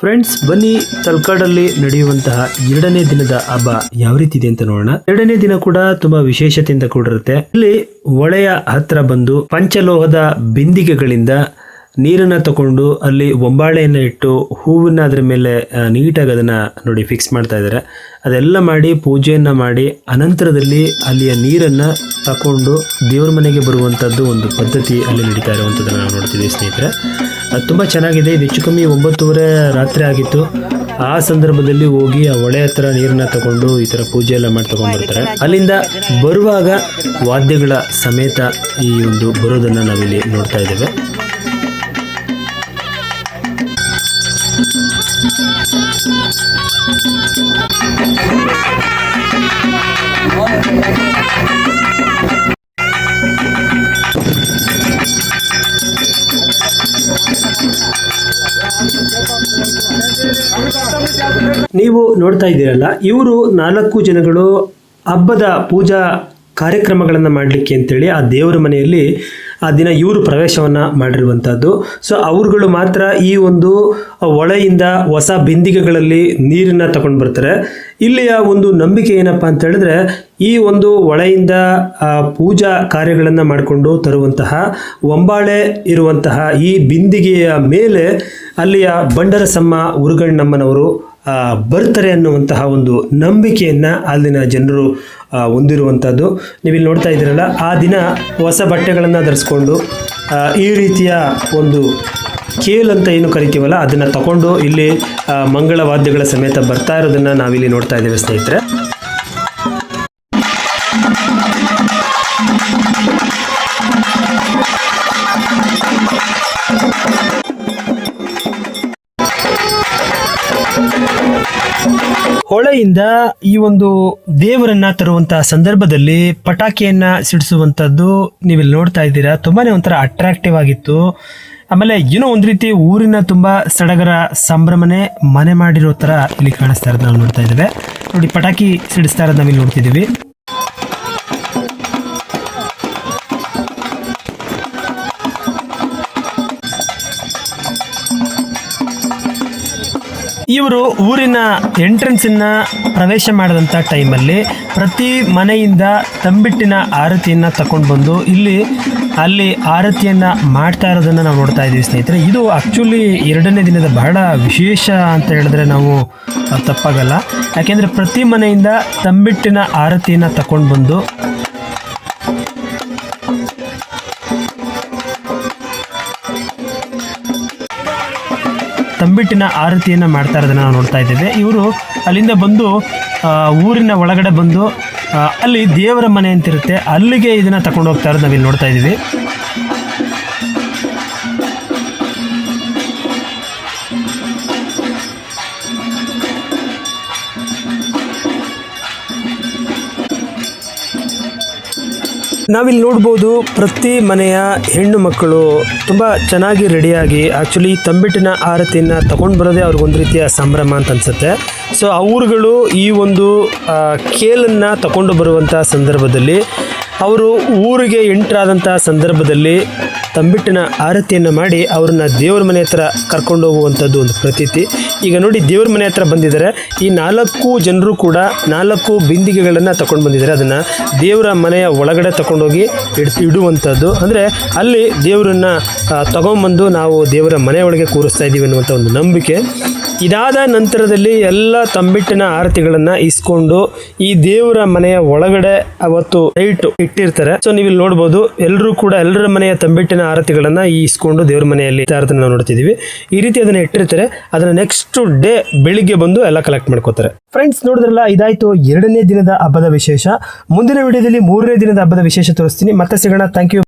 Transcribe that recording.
Friends ಬನ್ನಿ ತಲ್ಕಾಡಲ್ಲಿ ನಡೆಯುವಂತಹ ಎರಡನೇ ದಿನದ ಹಬ್ಬ ಯಾವ ರೀತಿ ಇದೆ ಅಂತ ನೋಡೋಣ. ಎರಡನೇ ದಿನ ಕೂಡ ತುಂಬಾ ವಿಶೇಷತೆಯಿಂದ ಕೂಡಿರುತ್ತೆ. ಇಲ್ಲಿ ಹೊಳೆಯ ಹತ್ರ ಬಂದು ಪಂಚಲೋಹದ ಬಿಂದಿಗೆಗಳಿಂದ ನೀರನ್ನ ತಗೊಂಡು ಅಲ್ಲಿ ಒಂಬಾಳೆಯನ್ನ ಇಟ್ಟು ಹೂವನ್ನ ಅದ್ರ ಮೇಲೆ ನೀಟಾಗಿ ಅದನ್ನ ನೋಡಿ ಫಿಕ್ಸ್ ಮಾಡ್ತಾ ಇದ್ದಾರೆ. ಅದೆಲ್ಲ ಮಾಡಿ ಪೂಜೆಯನ್ನ ಮಾಡಿ ಅನಂತರದಲ್ಲಿ ಅಲ್ಲಿಯ ನೀರನ್ನ ತಕೊಂಡು ದೇವ್ರ ಮನೆಗೆ ಬರುವಂತದ್ದು ಒಂದು ಪದ್ಧತಿ ಅಲ್ಲಿ ನಡೀತಾ ಇರುವಂತದ್ದನ್ನ ನಾವು ನೋಡ್ತಿದ್ದೀವಿ ಸ್ನೇಹಿತರೆ. ಅದು ತುಂಬ ಚೆನ್ನಾಗಿದೆ. ಇದು ಹೆಚ್ಚು ಕಮ್ಮಿ ಒಂಬತ್ತುವರೆ ರಾತ್ರಿ ಆಗಿತ್ತು. ಆ ಸಂದರ್ಭದಲ್ಲಿ ಹೋಗಿ ಆ ಹೊಳೆ ಹತ್ರ ನೀರನ್ನ ತಗೊಂಡು ಈ ತರ ಪೂಜೆ ಎಲ್ಲ ಮಾಡಿ ತಗೊಂಡ್ಬರ್ತಾರೆ ಅಲ್ಲಿಂದ ಬರುವಾಗ ವಾದ್ಯಗಳ ಸಮೇತ ಈ ಒಂದು ಬರೋದನ್ನ ನಾವಿಲ್ಲಿ ನೋಡ್ತಾ ಇದ್ದೇವೆ. ನೀವು ನೋಡ್ತಾ ಇದ್ದೀರಲ್ಲ, ಇವರು ನಾಲ್ಕು ಜನಗಳು ಹಬ್ಬದ ಪೂಜಾ ಕಾರ್ಯಕ್ರಮಗಳನ್ನು ಮಾಡಲಿಕ್ಕೆ ಅಂತೇಳಿ ಆ ದೇವರ ಮನೆಯಲ್ಲಿ ಆ ದಿನ ಇವರು ಪ್ರವೇಶವನ್ನು ಮಾಡಿರುವಂಥದ್ದು ಸೊ ಅವರುಗಳು ಮಾತ್ರ ಈ ಒಂದು ಒಳೆಯಿಂದ ಹೊಸ ಬಿಂದಿಗೆಗಳಲ್ಲಿ ನೀರನ್ನು ತಗೊಂಡು ಬರ್ತಾರೆ. ಇಲ್ಲಿಯ ಒಂದು ನಂಬಿಕೆ ಏನಪ್ಪಾ ಅಂತ ಹೇಳಿದ್ರೆ ಈ ಒಂದು ಹೊಳೆಯಿಂದ ಪೂಜಾ ಕಾರ್ಯಗಳನ್ನು ಮಾಡಿಕೊಂಡು ತರುವಂತಹ ಒಂಬಾಳೆ ಇರುವಂತಹ ಈ ಬಿಂದಿಗೆಯ ಮೇಲೆ ಅಲ್ಲಿಯ ಬಂಡರಸಮ್ಮ ಉರುಗಣ್ಣಮ್ಮನವರು ಬರ್ತಾರೆ ಅನ್ನುವಂತಹ ಒಂದು ನಂಬಿಕೆಯನ್ನ ಅಲ್ಲಿನ ಜನರು ಹೊಂದಿರುವಂಥದ್ದು ನೀವಿಲ್ಲಿ ನೋಡ್ತಾ ಇದ್ದೀರಲ್ಲ, ಆ ದಿನ ಹೊಸ ಬಟ್ಟೆಗಳನ್ನು ಧರಿಸ್ಕೊಂಡು ಈ ರೀತಿಯ ಒಂದು ಕೇಲ್ ಅಂತ ಏನು ಕರಿತೀವಲ್ಲ, ಅದನ್ನು ತಗೊಂಡು ಇಲ್ಲಿ ಮಂಗಳವಾದ್ಯಗಳ ಮಂಗಳ ವಾದ್ಯಗಳ ಸಮೇತ ಬರ್ತಾ ಇರೋದನ್ನ ನಾವಿಲ್ಲಿ ನೋಡ್ತಾ ಇದ್ದೇವೆ ಸ್ನೇಹಿತರೆ. ಹೊಳೆಯಿಂದ ಈ ಒಂದು ದೇವರನ್ನ ತರುವಂತಹ ಸಂದರ್ಭದಲ್ಲಿ ಪಟಾಕಿಯನ್ನ ಸಿಡಿಸುವಂತದ್ದು ನೀವಿಲ್ಲಿ ನೋಡ್ತಾ ಇದ್ದೀರಾ. ತುಂಬಾನೇ ಒಂಥರ ಅಟ್ರಾಕ್ಟಿವ್ ಆಗಿತ್ತು. ಆಮೇಲೆ ಏನೋ ಒಂದು ರೀತಿ ಊರಿನ ತುಂಬಾ ಸಡಗರ ಸಂಭ್ರಮನೆ ಮನೆ ಮಾಡಿರೋ ತರ ಇಲ್ಲಿ ಕಾಣಿಸ್ತಾ ಇರೋದು ನಾವು ನೋಡ್ತಾ ಇದ್ದೇವೆ. ನೋಡಿ, ಪಟಾಕಿ ಸಿಡಿಸ್ತಾ ಇರೋದು ನಾವಿಲ್ಲಿ ನೋಡ್ತಿದ್ದೀವಿ. ಇವರು ಊರಿನ ಎಂಟ್ರೆನ್ಸ್ ಪ್ರವೇಶ ಮಾಡಿದಂಥ ಟೈಮಲ್ಲಿ ಪ್ರತಿ ಮನೆಯಿಂದ ತಂಬಿಟ್ಟಿನ ಆರತಿಯನ್ನ ತಕೊಂಡು ಬಂದು ಇಲ್ಲಿ, ಅಲ್ಲಿ ಆರತಿಯನ್ನ ಮಾಡ್ತಾ ಇರೋದನ್ನ ನಾವು ನೋಡ್ತಾ ಇದ್ದೀವಿ ಸ್ನೇಹಿತರೆ. ಇದು ಆಕ್ಚುಲಿ ಎರಡನೇ ದಿನದ ಬಹಳ ವಿಶೇಷ ಅಂತ ಹೇಳಿದ್ರೆ ನಾವು ತಪ್ಪಾಗಲ್ಲ. ಯಾಕೆಂದರೆ ಪ್ರತಿ ಮನೆಯಿಂದ ತಂಬಿಟ್ಟಿನ ಆರತಿಯನ್ನ ತಕೊಂಡು ಬಂದು ತಂಬಿಟ್ಟಿನ ಆರತಿಯನ್ನು ಮಾಡ್ತಾ ಇರೋದನ್ನು ನಾವು ನೋಡ್ತಾ ಇದ್ದೇವೆ. ಇವರು ಅಲ್ಲಿಂದ ಬಂದು ಊರಿನ ಒಳಗಡೆ ಬಂದು ಅಲ್ಲಿ ದೇವರ ಮನೆ ಅಂತಿರುತ್ತೆ. ಅಲ್ಲಿಗೆ ಇದನ್ನ ತಗೊಂಡು ಹೋಗ್ತಾ ಇರೋದು ನಾವಿಲ್ಲಿ ನೋಡ್ತಾ ಇದ್ದೀವಿ. ನಾವಿಲ್ಲಿ ನೋಡ್ಬೋದು ಪ್ರತಿ ಮನೆಯ ಹೆಣ್ಣು ಮಕ್ಕಳು ತುಂಬ ಚೆನ್ನಾಗಿ ರೆಡಿಯಾಗಿ ಆ್ಯಕ್ಚುಲಿ ತಂಬಿಟ್ಟಿನ ಆರತಿಯನ್ನು ತಗೊಂಡು ಬರೋದೇ ಅವ್ರಿಗೊಂದು ರೀತಿಯ ಸಂಭ್ರಮ ಅಂತ ಅನ್ಸುತ್ತೆ. ಸೊ ಅವರುಗಳು ಈ ಒಂದು ಕೇಲನ್ನು ತಗೊಂಡು ಬರುವಂಥ ಸಂದರ್ಭದಲ್ಲಿ, ಅವರು ಊರಿಗೆ ಎಂಟ್ರಾದಂಥ ಸಂದರ್ಭದಲ್ಲಿ ತಂಬಿಟ್ಟಿನ ಆರತಿಯನ್ನು ಮಾಡಿ ಅವ್ರನ್ನ ದೇವ್ರ ಮನೆ ಹತ್ರ ಕರ್ಕೊಂಡು ಹೋಗುವಂಥದ್ದು ಒಂದು ಪ್ರತೀತಿ. ಈಗ ನೋಡಿ ದೇವ್ರ ಮನೆ ಹತ್ರ ಬಂದಿದ್ದಾರೆ. ಈ ನಾಲ್ಕು ಜನರು ಕೂಡ ನಾಲ್ಕು ಬಿಂದಿಗೆಗಳನ್ನು ತಗೊಂಡು ಬಂದಿದ್ದಾರೆ. ಅದನ್ನು ದೇವರ ಮನೆಯ ಒಳಗಡೆ ತಗೊಂಡೋಗಿ ಇಡ್, ಇಡುವಂಥದ್ದು. ಅಂದರೆ ಅಲ್ಲಿ ದೇವರನ್ನು ತಗೊಂಬಂದು ನಾವು ದೇವರ ಮನೆಯೊಳಗೆ ಕೂರಿಸ್ತಾ ಇದ್ದೀವಿ ಅನ್ನುವಂಥ ಒಂದು ನಂಬಿಕೆ. ಇದಾದ ನಂತರದಲ್ಲಿ ಎಲ್ಲ ತಂಬಿಟ್ಟಿನ ಆರತಿಗಳನ್ನು ಇಸ್ಕೊಂಡು ಈ ದೇವರ ಮನೆಯ ಒಳಗಡೆ ಅವತ್ತು ನೈಟ್ ಇಟ್ಟಿರ್ತಾರೆ. ಸೊ ನೀವು ಇಲ್ಲಿ ನೋಡ್ಬೋದು ಎಲ್ಲರೂ ಕೂಡ ಎಲ್ಲರ ಮನೆಯ ತಂಬಿಟ್ಟಿನ ಆರತಿಗಳನ್ನ ಈಸ್ಕೊಂಡು ದೇವ್ರ ಮನೆಯಲ್ಲಿ ಆರತಿನ ನಾವು ನೋಡ್ತಿದೀವಿ. ಈ ರೀತಿ ಅದನ್ನ ಇಟ್ಟಿರ್ತಾರೆ. ಅದನ್ನ ನೆಕ್ಸ್ಟ್ ಡೇ ಬೆಳಿಗ್ಗೆ ಬಂದು ಎಲ್ಲ ಕಲೆಕ್ಟ್ ಮಾಡ್ಕೋತಾರೆ. ಫ್ರೆಂಡ್ಸ್ ನೋಡಿದ್ರಲ್ಲ, ಇದಾಯ್ತು ಎರಡನೇ ದಿನದ ಹಬ್ಬದ ವಿಶೇಷ. ಮುಂದಿನ ವಿಡಿಯೋದಲ್ಲಿ ಮೂರನೇ ದಿನದ ಹಬ್ಬದ ವಿಶೇಷ ತೋರಿಸ್ತೀನಿ. ಮತ್ತೆ ಸಿಗೋಣ. Thank you